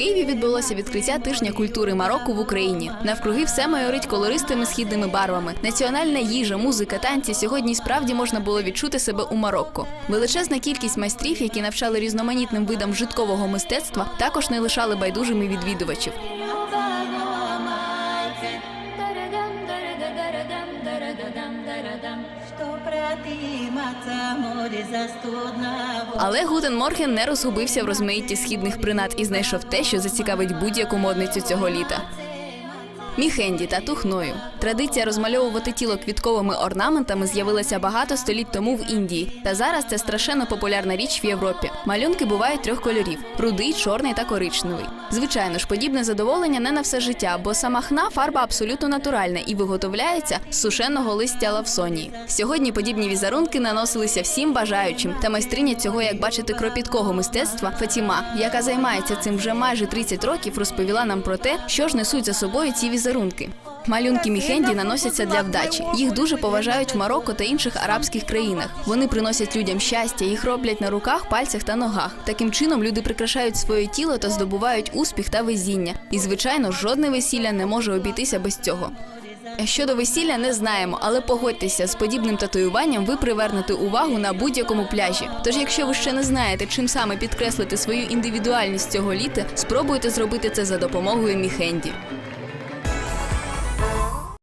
Києві відбулося відкриття тижня культури Марокко в Україні. Навкруги все майорить колористими східними барвами. Національна їжа, музика, танці сьогодні справді можна було відчути себе у Марокко. Величезна кількість майстрів, які навчали різноманітним видам житкового мистецтва, також не лишали байдужими відвідувачів. Что протиматься море застудного Але Гутен Морген не розгубився в розмаїтті східних принад і знайшов те, що зацікавить будь-яку модницю цього літа. Міхенді та тухною. Традиція розмальовувати тіло квітковими орнаментами з'явилася багато століть тому в Індії. Та зараз це страшенно популярна річ в Європі. Малюнки бувають трьох кольорів: рудий, чорний та коричневий. Звичайно ж, подібне задоволення не на все життя, бо сама хна фарба абсолютно натуральна і виготовляється з сушеного листя лавсонії. Сьогодні подібні візерунки наносилися всім бажаючим. Та майстриня цього, як бачите, кропіткого мистецтва Фатіма, яка займається цим вже майже 30 років, розповіла нам про те, що ж несуть за собою ці візерунки. Малюнки міхенді наносяться для вдачі. Їх дуже поважають в Марокко та інших арабських країнах. Вони приносять людям щастя, їх роблять на руках, пальцях та ногах. Таким чином люди прикрашають своє тіло та здобувають успіх та везіння. І звичайно, жодне весілля не може обійтися без цього. Щодо весілля не знаємо, але погодьтеся, з подібним татуюванням ви привернете увагу на будь-якому пляжі. Тож, якщо ви ще не знаєте, чим саме підкреслити свою індивідуальність цього літа, спробуйте зробити це за допомогою міхенді.